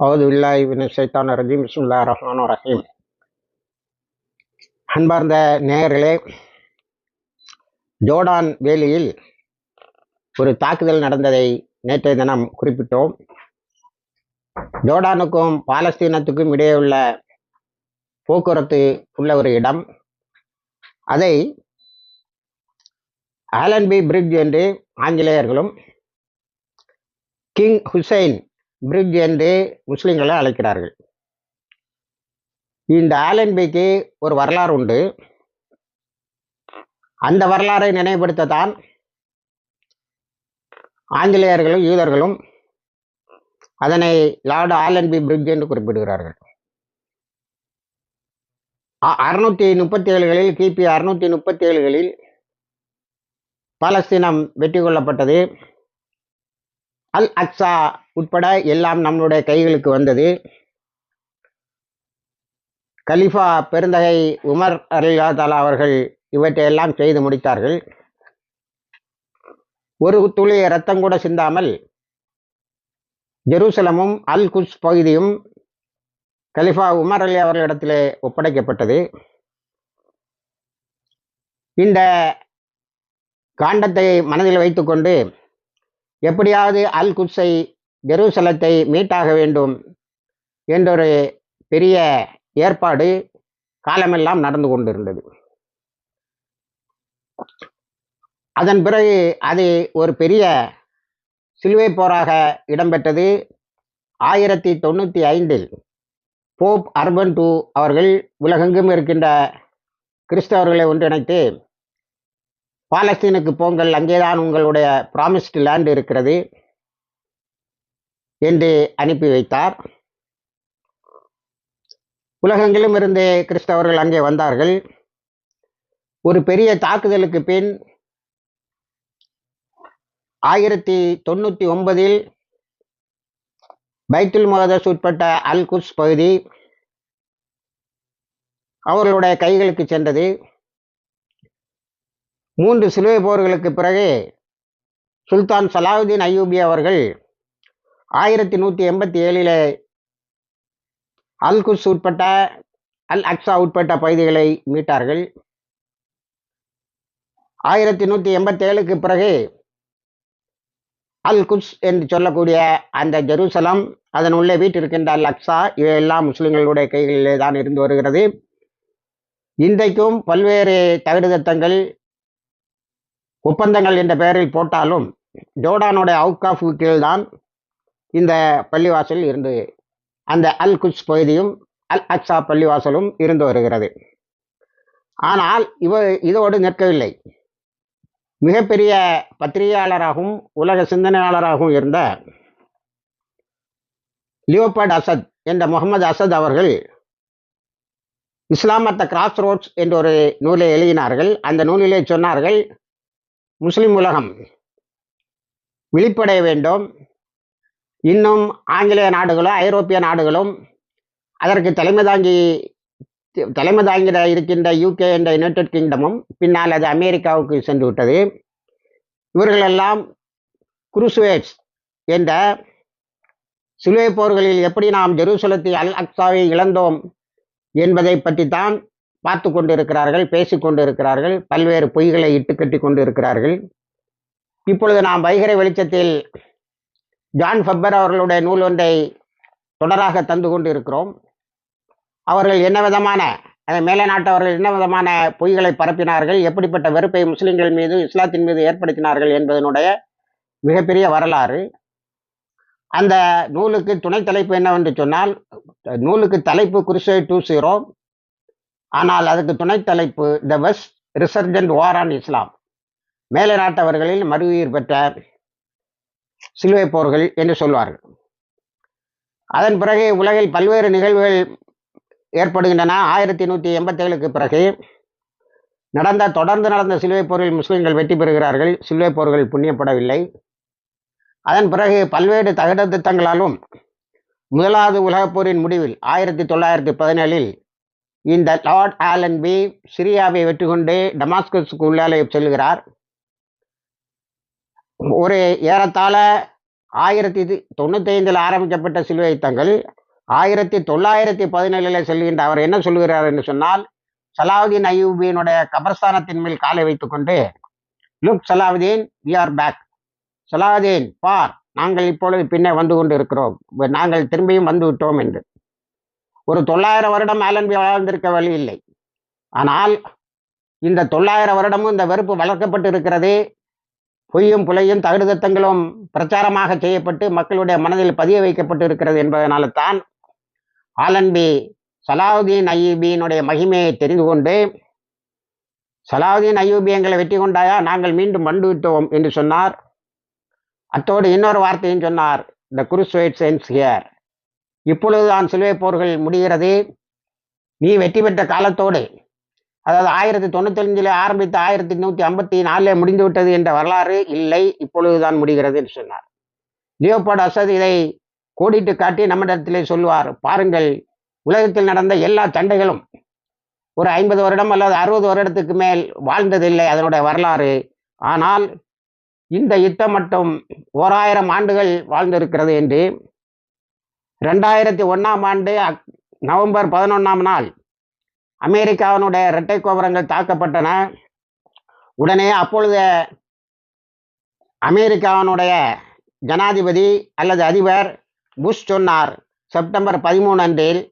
அவது இல்லாய் வினசைத்தான் ரஜீம் பிஸ்மில்லா ரஹ்மான் ரஹீம் அன்பார்ந்த நேயர்களே ஜோர்டான் வேலியில் ஒரு தாக்குதல் நடந்ததை நேற்றைய தினம் குறிப்பிட்டோம். ஜோர்டானுக்கும் பாலஸ்தீனத்துக்கும் இடையே உள்ள போக்குவரத்து உள்ள ஒரு இடம். அதை ஆலன்பி பிரிட்ஜ் என்று ஆங்கிலேயர்களும் கிங் ஹுசைன் பிரிட்ஜ் என்று முஸ்லீம்களை அழைக்கிறார்கள். இந்த ஆலன்பிக்கு ஒரு வரலாறு உண்டு. அந்த வரலாறை நினைவுபடுத்தத்தான் ஆங்கிலேயர்களும் யூதர்களும் அதனை லார்டு ஆலன்பி பிரிட்ஜ் என்று குறிப்பிடுகிறார்கள். அறுநூத்தி முப்பத்தி ஏழுகளில் கிபி அறுநூத்தி முப்பத்தி ஏழுகளில் பாலஸ்தீனம் வெற்றி கொள்ளப்பட்டது. அல் அக்ஸா உட்பட எல்லாம் நம்மளுடைய கைகளுக்கு வந்தது. கலிஃபா பெருந்தகை உமர் அலிலாதாலா அவர்கள் இவற்றையெல்லாம் செய்து முடித்தார்கள். ஒரு துளி ரத்தம் கூட சிந்தாமல் ஜெருசலமும் அல் குஸ் பகுதியும் கலிஃபா உமர் அலி அவர்களிடத்திலே ஒப்படைக்கப்பட்டது. இந்த காண்டத்தை மனதில் வைத்துக்கொண்டு எப்படியாவது அல் குட்ஸை ஜெருசலத்தை மீட்டாக வேண்டும் என்றொரு பெரிய ஏற்பாடு காலமெல்லாம் நடந்து கொண்டிருந்தது. அதன் பிறகு அது ஒரு பெரிய சிலுவை போராக இடம்பெற்றது. ஆயிரத்தி தொண்ணூற்றி ஐந்தில் போப் அர்பன் டூ அவர்கள் உலகெங்கும் இருக்கின்ற கிறிஸ்தவர்களை ஒன்றிணைத்து பாலஸ்தீனுக்கு போங்கள் அங்கேதான் உங்களுடைய ப்ராமிஸ்டு லேண்ட் இருக்கிறது. என்று அனுப்பி வைத்தார். உலகெங்கிலும் இருந்து கிறிஸ்தவர்கள் அங்கே வந்தார்கள். ஒரு பெரிய தாக்குதலுக்கு பின் ஆயிரத்தி தொண்ணூற்றி ஒன்பதில் பைத்துல் முகதஸ் உட்பட்ட அல் குஸ் பகுதி அவர்களுடைய கைகளுக்கு சென்றது. மூன்று சிலுவை போர்களுக்கு பிறகு சுல்தான் சலாவுதீன் ஐயூபி அவர்கள் ஆயிரத்தி நூற்றி எண்பத்தி ஏழில் அல் குஸ் உட்பட்ட அல் அக்ஸா உட்பட்ட பகுதிகளை மீட்டார்கள். ஆயிரத்தி நூற்றி எண்பத்தி ஏழுக்கு பிறகு அல் குஸ் என்று சொல்லக்கூடிய அந்த ஜெருசலம் அதன் உள்ளே வீட்டிருக்கின்ற அல் அக்ஸா இவையெல்லாம் முஸ்லிம்களுடைய கைகளிலே தான் இருந்து வருகிறது. இன்றைக்கும் பல்வேறு தகுதித்தங்கள் ஒப்பந்தங்கள் என்ற பெயரில் போட்டாலும் ஜோர்டானுடைய அவுட் ஆஃப் கீழ்தான் இந்த பள்ளிவாசல் இருந்து அந்த அல் குச் பகுதியும் அல் அக்ஸா பள்ளிவாசலும் இருந்து வருகிறது. ஆனால் இவ இதோடு நிற்கவில்லை. மிகப்பெரிய பத்திரிகையாளராகவும் உலக சிந்தனையாளராகவும் இருந்த லியோபர்ட் அசத் என்ற முகமது அசத் அவர்கள் Islam at the crossroads என்ற ஒரு நூலை எழுதினார்கள். அந்த நூலிலே சொன்னார்கள் முஸ்லிம் உலகம் விழிப்படைய வேண்டும். இன்னும் ஆங்கிலேய நாடுகளும் ஐரோப்பிய நாடுகளும் அதற்கு தலைமை தாங்கி தலைமை தாங்கிட இருக்கின்ற யூகே என்ற யுனைடெட் கிங்டமும் பின்னால் அது அமெரிக்காவுக்கு சென்று விட்டது. இவர்களெல்லாம் குருசுவேட்ஸ் என்ற சிலுவை போர்களில் எப்படி நாம் ஜெருசலத்தை அல் அக்சாவை இழந்தோம் என்பதை பற்றித்தான் பார்த்து கொண்டு இருக்கிறார்கள் பேசி கொண்டு இருக்கிறார்கள் பல்வேறு பொய்களை இட்டுக்கட்டி கொண்டு இருக்கிறார்கள் இப்பொழுது நாம் வைகரை வெளிச்சத்தில் ஜான் ஃபெப்பர் அவர்களுடைய நூல் ஒன்றை தொடராக தந்து கொண்டு இருக்கிறோம் அவர்கள் என்ன விதமான மேலை நாட்டவர்கள் என்ன விதமான பொய்களை பரப்பினார்கள் எப்படிப்பட்ட வெறுப்பை முஸ்லிம்கள் மீது இஸ்லாத்தின் மீது ஏற்படுத்தினார்கள் என்பதனுடைய மிகப்பெரிய வரலாறு. அந்த நூலுக்கு துணை தலைப்பு என்னவென்று சொன்னால் நூலுக்கு தலைப்பு குருசை டூ ஜீரோ ஆனால் அதுக்கு துணை தலைப்பு த வெஸ்ட் ரிசர்ஜன்ட் வார் ஆன் இஸ்லாம். மேலை நாட்டவர்களில் மறுஉயிர் பெற்ற சிலுவை போர்கள் என்று சொல்வார்கள். அதன் பிறகு உலகில் பல்வேறு நிகழ்வுகள் ஏற்படுகின்றன. ஆயிரத்தி நூற்றி எண்பத்தேழுக்கு பிறகு நடந்த தொடர்ந்து நடந்த சிலுவை போரில் முஸ்லிம்கள் வெற்றி பெறுகிறார்கள். சிலுவை போர்கள் புண்ணியப்படவில்லை. அதன் பிறகு பல்வேறு தகட திட்டங்களாலும் முதலாவது உலகப் போரின் முடிவில் ஆயிரத்தி தொள்ளாயிரத்தி பதினேழில் இந்த லார்ட் ஆலன் பி சிரியாவை வெற்றி கொண்டு டமாஸ்கஸுக்கு உள்ளாலே செல்கிறார். ஒரு ஏறத்தாழ ஆயிரத்தி தொண்ணூற்றி ஐந்தில் ஆரம்பிக்கப்பட்ட சிலுவை தங்கள் ஆயிரத்தி தொள்ளாயிரத்தி பதினேழில் செல்கின்ற அவர் என்ன சொல்கிறார் என்று சொன்னால் சலாவுதீன் அயூபியினுடைய கபர்ஸ்தானத்தின் மேல் காலை வைத்துக்கொண்டு look Salahuddin we are back Salahuddin பார் நாங்கள் இப்பொழுது பின்னே வந்து கொண்டு இருக்கிறோம் நாங்கள் திரும்பியும் வந்து விட்டோம் என்று. ஒரு தொள்ளாயிரம் வருடம் ஆலன்பி வாழ்ந்திருக்க வழி இல்லை. ஆனால் இந்த தொள்ளாயிரம் வருடமும் இந்த வெறுப்பு வளர்க்கப்பட்டு இருக்கிறது பொய்யும் புலையும் தகுடுதத்தங்களும் பிரச்சாரமாக செய்யப்பட்டு மக்களுடைய மனதில் பதிய வைக்கப்பட்டு இருக்கிறது என்பதனால தான் ஆலன்பி சலாவுதீன் ஐயூபியினுடைய மகிமையை தெரிந்து கொண்டு சலாவுதீன் ஐயூபி எங்களை வெற்றி கொண்டாயா? நாங்கள் மீண்டும் மண்டு விட்டோம் என்று சொன்னார். அத்தோடு இன்னொரு வார்த்தையும் சொன்னார். த குருஸ்வைட் சென்ஸ் ஹியர் இப்பொழுதுதான் சிலுவை போர்கள் முடிகிறது. நீ வெற்றி பெற்ற காலத்தோடு அதாவது ஆயிரத்தி தொண்ணூத்தி அஞ்சில் ஆரம்பித்து ஆயிரத்தி நூற்றி ஐம்பத்தி நாலில் முடிந்து விட்டது என்ற வரலாறு இல்லை இப்பொழுதுதான் முடிகிறது என்று சொன்னார். லியோபாட் அசத் இதை கோடிட்டு காட்டி நம்மிடத்திலே சொல்லுவார் பாருங்கள் உலகத்தில் நடந்த எல்லா சண்டைகளும் ஒரு ஐம்பது வருடம் அல்லது அறுபது வருடத்துக்கு மேல் வாழ்ந்ததில்லை அதனுடைய வரலாறு. ஆனால் இந்த யுத்தம் மட்டும் ஓராயிரம் ஆண்டுகள் வாழ்ந்திருக்கிறது என்று ரெண்டாயிரத்தி ஒன்றாம் ஆண்டு நவம்பர் பதினொன்றாம் நாள் அமெரிக்காவினுடைய இரட்டை கோபுரங்கள் தாக்கப்பட்டன. உடனே அப்பொழுது அமெரிக்காவினுடைய ஜனாதிபதி அல்லது அதிபர் புஷ் சொன்னார் செப்டம்பர் பதிமூணு அன்றில்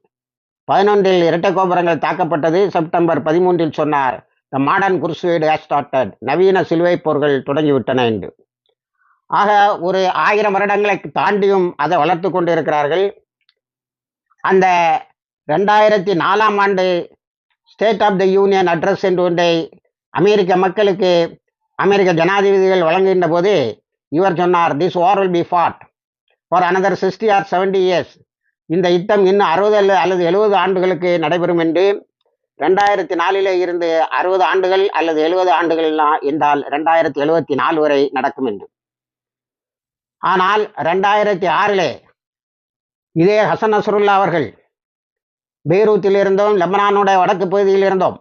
பதினொன்றில் இரட்டை கோபுரங்கள் தாக்கப்பட்டது செப்டம்பர் பதிமூன்றில் சொன்னார் the modern crusade has started நவீன சிலுவை போர்கள் தொடங்கிவிட்டன என்று. ஆக ஒரு ஆயிரம் வருடங்களை தாண்டியும் அதை வளர்த்து கொண்டு இருக்கிறார்கள் அந்த ரெண்டாயிரத்தி நாலாம் ஆண்டு state of the union address என்று ஒன்றை அமெரிக்க மக்களுக்கு அமெரிக்க ஜனாதிபதிகள் வழங்குகின்ற போது இவர் சொன்னார் this war will be fought for another sixty or seventy years இந்த யுத்தம் இன்னும் அறுபது அல்லது எழுபது ஆண்டுகளுக்கு நடைபெறும் என்று ரெண்டாயிரத்தி நாலில் இருந்து அறுபது ஆண்டுகள் அல்லது எழுபது ஆண்டுகள்னா என்றால் ரெண்டாயிரத்தி எழுபத்தி நாலு வரை நடக்கும் என்று. ஆனால் ரெண்டாயிரத்தி ஆறிலே இதே ஹசன் அசருல்லா அவர்கள் பெய்ரூத்தில் இருந்தோம் லெபனானுடைய வடக்கு பகுதியில் இருந்தோம்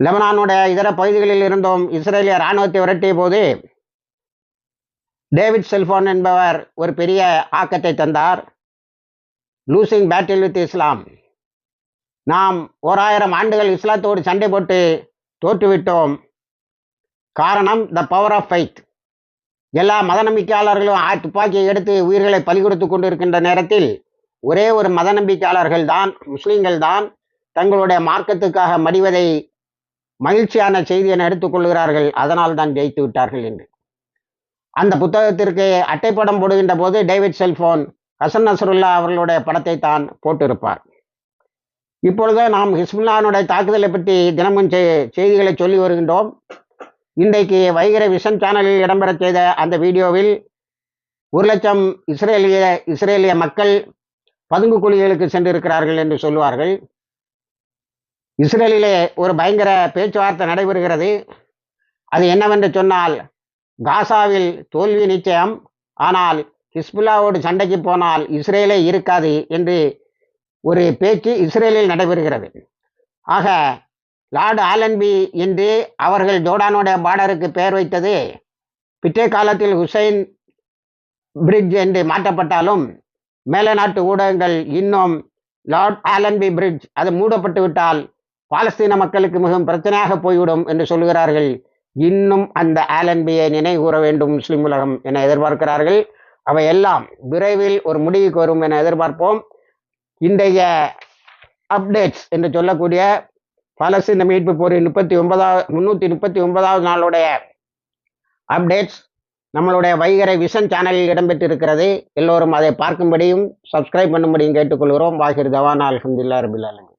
லெபனானுடைய இதர பகுதிகளில் இருந்தோம் இஸ்ரேலிய இராணுவத்தை விரட்டிய போது டேவிட் செல்போன் என்பவர் ஒரு பெரிய ஆக்கத்தை தந்தார். Losing battle with Islam. நாம் ஓராயிரம் ஆண்டுகள் இஸ்லாத்தோடு சண்டை போட்டு தோற்றுவிட்டோம். காரணம் த பவர் ஆஃப் ஃபைத் எல்லா மத நம்பிக்கையாளர்களும் துப்பாக்கியை எடுத்து உயிர்களை பலிகொடுத்து கொண்டிருக்கின்ற நேரத்தில் ஒரே ஒரு மத நம்பிக்கையாளர்கள் தான் முஸ்லீம்கள் தான் தங்களுடைய மார்க்கத்துக்காக மடிவதை மகிழ்ச்சியான செய்தி என எடுத்துக்கொள்கிறார்கள் அதனால் தான் ஜெயித்து விட்டார்கள் என்று. அந்த புத்தகத்திற்கு அட்டைப்படம் போடுகின்ற போது டேவிட் செல்போன் ஹசன் நசருல்லா அவர்களுடைய படத்தை தான் போட்டிருப்பார். இப்பொழுது நாம் ஹிஸ்புல்லானுடைய தாக்குதலை பற்றி தினமும் செய்திகளை சொல்லி வருகின்றோம். இன்றைக்கு வைகர விஷன் சேனலில் இடம்பெற செய்த அந்த வீடியோவில் ஒரு லட்சம் இஸ்ரேலிய இஸ்ரேலிய மக்கள் பதுங்கு குழிகளுக்கு சென்றிருக்கிறார்கள் என்று சொல்லுவார்கள். இஸ்ரேலிலே ஒரு பயங்கர பேச்சுவார்த்தை நடைபெறுகிறது. அது என்னவென்று சொன்னால் காசாவில் தோல்வி நிச்சயம். ஆனால் ஹிஸ்புல்லாவோடு சண்டைக்கு போனால் இஸ்ரேலே இருக்காது என்று ஒரு பேச்சு இஸ்ரேலில் நடைபெறுகிறது. ஆக லார்டு ஆலன்பி என்று அவர்கள் ஜோர்டானுடைய பார்டருக்கு பெயர் வைத்தது பிற்றே காலத்தில் ஹுசைன் பிரிட்ஜ் என்று மாற்றப்பட்டாலும் மேல நாட்டு ஊடகங்கள் இன்னும் லார்ட் ஆலன்பி பிரிட்ஜ் அது மூடப்பட்டு விட்டால் பாலஸ்தீன மக்களுக்கு மிகவும் பிரச்சனையாக போய்விடும் என்று சொல்கிறார்கள் இன்னும் அந்த ஆலன்பியை நினைவு கூற வேண்டும் முஸ்லிம் உலகம் என எதிர்பார்க்கிறார்கள். அவை எல்லாம் விரைவில் ஒரு முடிவுக்கு வரும் என எதிர்பார்ப்போம். இன்றைய அப்டேட்ஸ் என்று சொல்லக்கூடிய பாலஸ்தீன மீட்பு போரின் முப்பத்தி ஒன்பதாவது முன்னூற்றி முப்பத்தி ஒன்பதாவது நாளுடைய அப்டேட்ஸ் நம்மளுடைய வைகரை விஷன் சேனலில் இடம்பெற்றிருக்கிறது. எல்லோரும் அதை பார்க்கும்படியும் சப்ஸ்கிரைப் பண்ணும்படியும் கேட்டுக்கொள்கிறோம். வாகிர் தவானா. அலமதுல்லா ரபில்